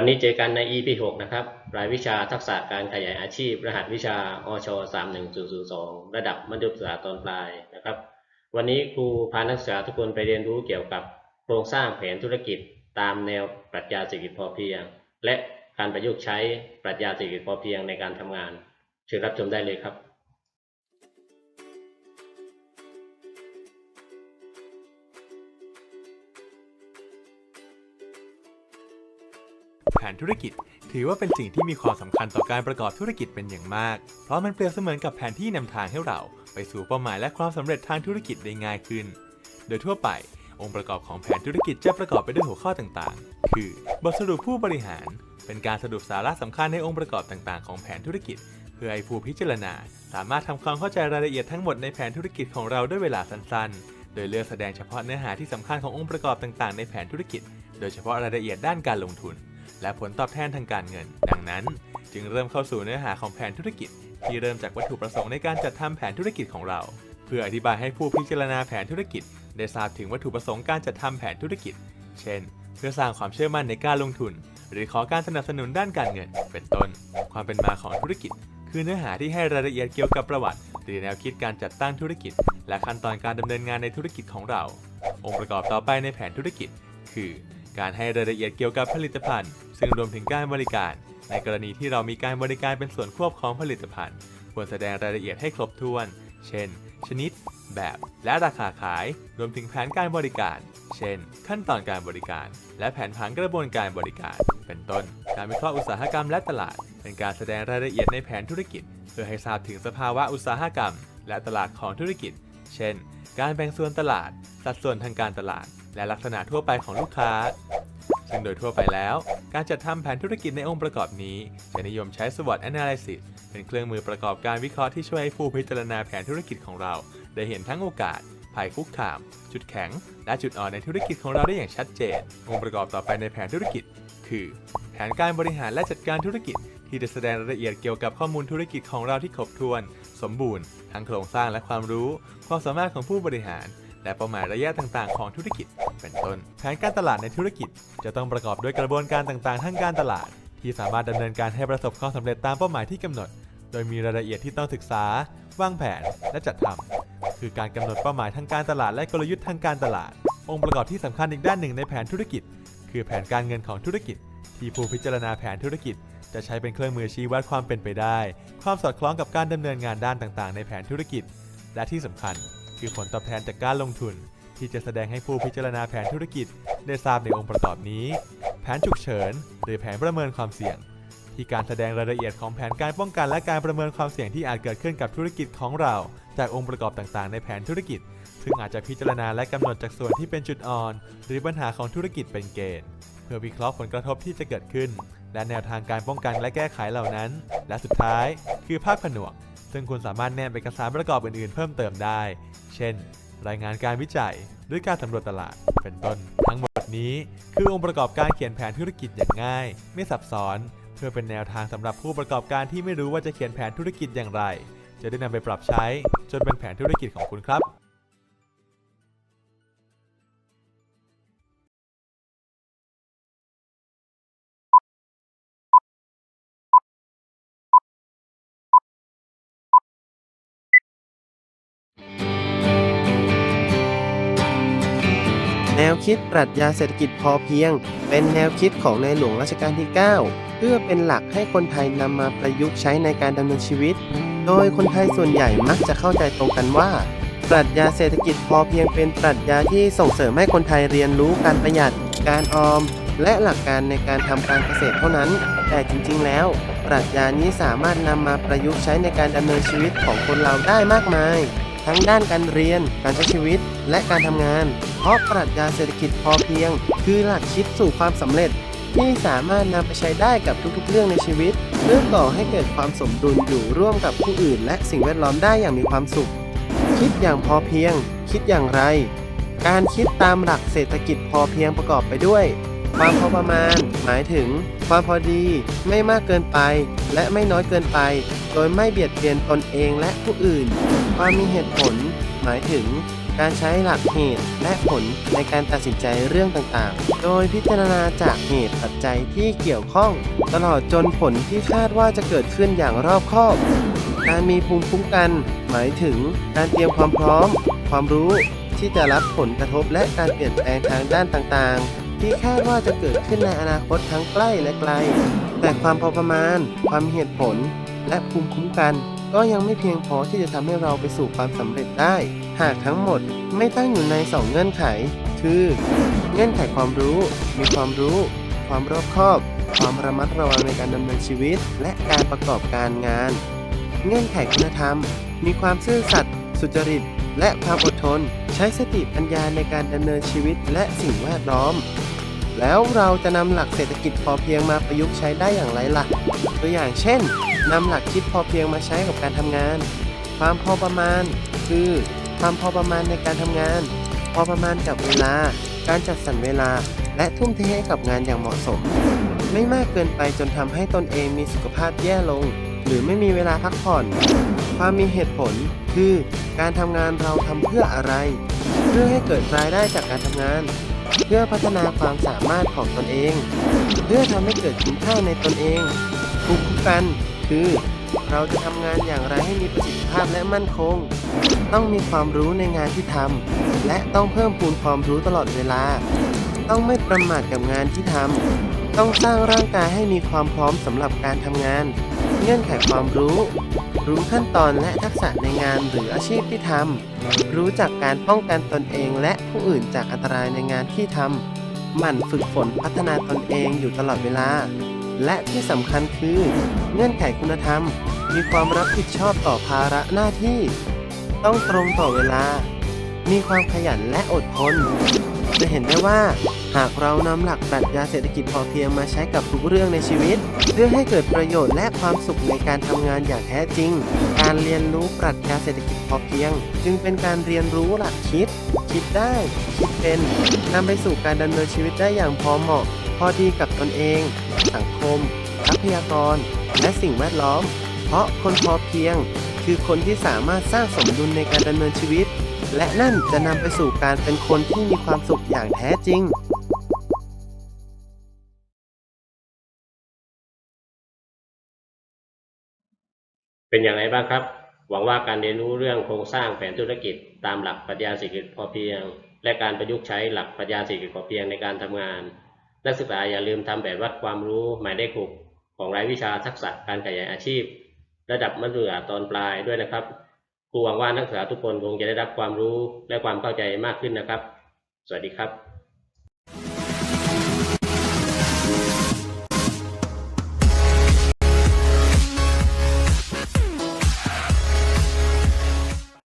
วันนี้เจอกันใน EP 6นะครับ รายวิชาทักษะการขยายอาชีพ รหัสวิชาอช31002 ระดับมัธยมศึกษาตอนปลายนะครับ วันนี้ครูพานักศึกษาทุกคนไปเรียนรู้เกี่ยวกับโครงสร้างแผนธุรกิจ ตามแนวปรัชญาเศรษฐกิจพอเพียง และการประยุกต์ใช้ปรัชญาเศรษฐกิจพอเพียงในการทำงาน เชิญรับชมได้เลยครับ แผนธุรกิจ ถือว่าเป็นสิ่งที่มีความสำคัญต่อการประกอบธุรกิจเป็นอย่างมาก เพราะมันเปรียบเสมือนกับแผนที่นำทางให้เรา ไปสู่เป้าหมายและความสำเร็จทางธุรกิจได้ง่ายขึ้น โดยทั่วไป องค์ประกอบของแผนธุรกิจจะประกอบไปด้วยหัวข้อต่างๆ คือบทสรุปผู้บริหาร เป็นการสรุปสาระสำคัญในองค์ประกอบต่างๆ ของแผนธุรกิจ เพื่อให้ผู้พิจารณา สามารถทำความเข้าใจรายละเอียดทั้งหมดในแผนธุรกิจของเราด้วยเวลาสั้นๆ โดยเลือกแสดงเฉพาะเนื้อหาที่สำคัญขององค์ประกอบต่างๆ ในแผนธุรกิจ โดยเฉพาะรายละเอียดด้านการลงทุน และผลตอบแทนทางการเงิน ดังนั้น จึงเริ่มเข้าสู่เนื้อหาของแผนธุรกิจ ที่เริ่มจากวัตถุประสงค์ในการจัดทำแผนธุรกิจของเรา เพื่ออธิบายให้ผู้พิจารณาแผนธุรกิจ ได้ทราบถึงวัตถุประสงค์การจัดทำแผนธุรกิจ เช่น เพื่อสร้างความเชื่อมั่นในการลงทุน หรือขอการสนับสนุนด้านการเงิน เป็นต้น ความเป็นมาของธุรกิจ คือเนื้อหาที่ให้รายละเอียดเกี่ยวกับประวัติ หรือแนวคิดการจัดตั้งธุรกิจ และขั้นตอนการดำเนินงานในธุรกิจของเรา องค์ประกอบต่อไปในแผนธุรกิจ คือ การให้รายละเอียดเกี่ยวกับผลิตภัณฑ์ ซึ่งรวมถึงการบริการ ในกรณีที่เรามีการบริการเป็นส่วนควบของผลิตภัณฑ์ ควรแสดงรายละเอียดให้ครบถ้วน เช่น ชนิด แบบ และราคาขาย รวมถึงแผนการบริการ เช่น ขั้นตอนการบริการ และแผนผังกระบวนการบริการ เป็นต้น การวิเคราะห์อุตสาหกรรมและตลาด เป็นการแสดงรายละเอียดในแผนธุรกิจ เพื่อให้ทราบถึงสภาวะอุตสาหกรรม และตลาดของธุรกิจ เช่น การแบ่งส่วนตลาด สัดส่วนทางการตลาด และลักษณะทั่วไปของลูกค้า ซึ่งโดยทั่วไปแล้ว การจัดทำแผนธุรกิจในองค์ประกอบนี้ จะนิยมใช้ SWOT Analysis เป็นเครื่องมือประกอบการวิเคราะห์ที่ช่วยให้ผู้พิจารณาแผนธุรกิจของเรา ได้เห็นทั้งโอกาสภัยคุกคาม จุดแข็ง และจุดอ่อนในธุรกิจของเราได้อย่างชัดเจน องค์ประกอบต่อไปในแผนธุรกิจ คือ แผนการบริหารและจัดการธุรกิจ ที่จะแสดงรายละเอียดเกี่ยวกับข้อมูลธุรกิจของเราที่ครบถ้วน สมบูรณ์ ทั้งโครงสร้างและความรู้ ความสามารถของผู้บริหาร และเป้าหมายระยะต่างๆ ของธุรกิจ เป็นต้น แผนการตลาดในธุรกิจ จะต้องประกอบด้วยกระบวนการต่างๆทางการตลาด ที่สามารถดำเนินการให้ประสบความสำเร็จตามเป้าหมายที่กำหนด โดยมีรายละเอียดที่ต้องศึกษา วางแผน และจัดทำคือการกำหนดเป้าหมายทางการตลาดและกลยุทธ์ทางการตลาด องค์ประกอบที่สำคัญอีกด้านหนึ่งในแผนธุรกิจ คือแผนการเงินของธุรกิจ ที่ผู้พิจารณาแผนธุรกิจ จะใช้เป็นเครื่องมือชี้วัดความเป็นไปได้ ความสอดคล้องกับการดำเนินงานด้านต่างๆ ในแผนธุรกิจ และที่สำคัญ คือผลตอบแทนจากการลงทุน ที่จะแสดงให้ผู้พิจารณาแผนธุรกิจ ได้ทราบในองค์ประกอบนี้ แผนฉุกเฉิน หรือแผนประเมินความเสี่ยง ที่การแสดงรายละเอียดของแผนการป้องกันและการประเมินความเสี่ยงที่อาจเกิดขึ้นกับธุรกิจของเรา จากองค์ประกอบต่างๆ ในแผนธุรกิจ ซึ่งอาจจะพิจารณาและกำหนดจากส่วนที่เป็นจุดอ่อน หรือปัญหาของธุรกิจเป็นเกณฑ์ เพื่อวิเคราะห์ผลกระทบที่จะเกิดขึ้น และแนวทางการป้องกันและแก้ไขเหล่านั้น และสุดท้าย คือภาคผนวกซึ่งคุณสามารถแนบเอกสารประกอบอื่นๆ เพิ่มเติมได้ เช่น รายงานการวิจัย หรือการสำรวจตลาด เป็นต้น ทั้งหมดนี้คือองค์ประกอบการเขียนแผนธุรกิจอย่างง่าย ไม่ซับซ้อน เพื่อเป็นแนวทางสำหรับผู้ประกอบการที่ไม่รู้ว่าจะเขียนแผนธุรกิจอย่างไร จะได้นำไปปรับใช้จนเป็นแผนธุรกิจของคุณครับ แนวคิดปรัชญาเศรษฐกิจพอเพียง เป็นแนวคิดของในหลวงรัชกาลที่ 9 เพื่อเป็นหลักให้คนไทยนำมาประยุกต์ใช้ในการดำเนินชีวิต โดยคนไทยส่วนใหญ่มักจะเข้าใจตรงกันว่า ปรัชญาเศรษฐกิจพอเพียงเป็นปรัชญาที่ส่งเสริมให้คนไทยเรียนรู้การประหยัด การออม และหลักการในการทำการเกษตรเท่านั้น แต่จริง ๆ แล้ว ปรัชญานี้สามารถนำมาประยุกต์ใช้ในการดำเนินชีวิตของคนเราได้มากมาย ทั้งด้านการเรียน การใช้ชีวิต และการทำงาน เพราะปรัชญาเศรษฐกิจพอเพียง คือหลักคิดสู่ความสำเร็จ ที่สามารถนำไปใช้ได้กับทุกๆ เรื่องในชีวิตเพื่อก่อให้เกิดความสมดุลอยู่ร่วมกับผู้อื่น และสิ่งแวดล้อมได้อย่างมีความสุข คิดอย่างพอเพียง คิดอย่างไร การคิดตามหลักเศรษฐกิจพอเพียงประกอบไปด้วย ความพอประมาณ หมายถึง ความพอดี ไม่มากเกินไป และไม่น้อยเกินไป โดยไม่เบียดเบียนตนเองและผู้อื่น ความมีเหตุผล หมายถึง การใช้หลักเหตุและผลในการตัดสินใจเรื่องต่างๆ โดยพิจารณาจากเหตุปัจจัยที่เกี่ยวข้อง ตลอดจนผลที่คาดว่าจะเกิดขึ้นอย่างรอบคอบ การมีภูมิคุ้มกัน หมายถึง การเตรียมความพร้อม ความรู้ที่จะรับผลกระทบและการเปลี่ยนแปลงทางด้านต่างๆ ที่คาดว่าจะเกิดขึ้นในอนาคตทั้งใกล้และไกล แต่ความพอประมาณ ความเหตุผล และภูมิคุ้มกัน ก็ยังไม่เพียงพอที่จะทำให้เราไปสู่ความสำเร็จได้ หากทั้งหมดไม่ตั้งอยู่ใน 2 เงื่อนไข คือ เงื่อนไขความรู้ มีความรู้ ความรอบคอบ ความระมัดระวังในการดำเนินชีวิต และการประกอบการงาน เงื่อนไขคุณธรรม มีความซื่อสัตย์สุจริต และความอดทน ใช้สติปัญญาในการดำเนินชีวิตและสิ่งแวดล้อม แล้วเราจะนำหลักเศรษฐกิจพอเพียงมาประยุกต์ใช้ได้อย่างไรล่ะ ตัวอย่างเช่นนำหลักคิดพอเพียงมาใช้กับการทำงาน ความพอประมาณ คือ ความพอประมาณในการทำงาน พอประมาณกับเวลา การจัดสรรเวลา และทุ่มเทให้กับงานอย่างเหมาะสม ไม่มากเกินไปจนทำให้ตนเองมีสุขภาพแย่ลง หรือไม่มีเวลาพักผ่อน ความมีเหตุผลคือการทำงานเราทำเพื่ออะไร เพื่อให้เกิดรายได้จากการทำงาน เพื่อพัฒนาความสามารถของตนเอง เพื่อทำให้เกิดคุณค่าในตนเองภูมิคุ้มกันคือ เราจะทำงานอย่างไรให้มีประสิทธิภาพและมั่นคง ต้องมีความรู้ในงานที่ทำและต้องเพิ่มพูนความรู้ตลอดเวลา ต้องไม่ประมาทกับงานที่ทำต้องสร้างร่างกายให้มีความพร้อมสำหรับการทำงาน เงื่อนไขความรู้ รู้ขั้นตอนและทักษะในงานหรืออาชีพที่ทำ รู้จักการป้องกันตนเองและผู้อื่นจากอันตรายในงานที่ทำหมั่นฝึกฝนพัฒนาตนเองอยู่ตลอดเวลา และที่สำคัญคือ เงื่อนไขคุณธรรม มีความรับผิดชอบต่อภาระหน้าที่ ต้องตรงต่อเวลา มีความขยันและอดทน จะเห็นได้ว่าหากเรานำหลักปรัชญาเศรษฐกิจพอเพียงมาใช้กับทุกเรื่องในชีวิต เพื่อให้เกิดประโยชน์และความสุขในการทำงานอย่างแท้จริง การเรียนรู้ปรัชญาเศรษฐกิจพอเพียง จึงเป็นการเรียนรู้หลักคิด คิดได้ คิดเป็นนำไปสู่การดำเนินชีวิตได้อย่างพอเหมาะ พอดีกับตนเอง สังคม ทรัพยากร และสิ่งแวดล้อม เพราะคนพอเพียง คือคนที่สามารถสร้างสมดุลในการดำเนินชีวิต และนั่นจะนำไปสู่การเป็นคนที่มีความสุขอย่างแท้จริง เป็นอย่างไรบ้างครับ หวังว่าการเรียนรู้เรื่องโครงสร้างแผนธุรกิจ ตามหลักปรัชญาเศรษฐกิจพอเพียง และการประยุกต์ใช้หลักปรัชญาเศรษฐกิจพอเพียงในการทำงาน นักศึกษาอย่าลืมทำแบบวัดความรู้หมายเลขหกของรายวิชาทักษะการขยายอาชีพ ระดับมัธยมตอนปลายด้วยนะครับครูหวังว่านักศึกษาทุกคนคงจะได้รับความรู้และความเข้าใจมากขึ้นนะครับ สวัสดีครับ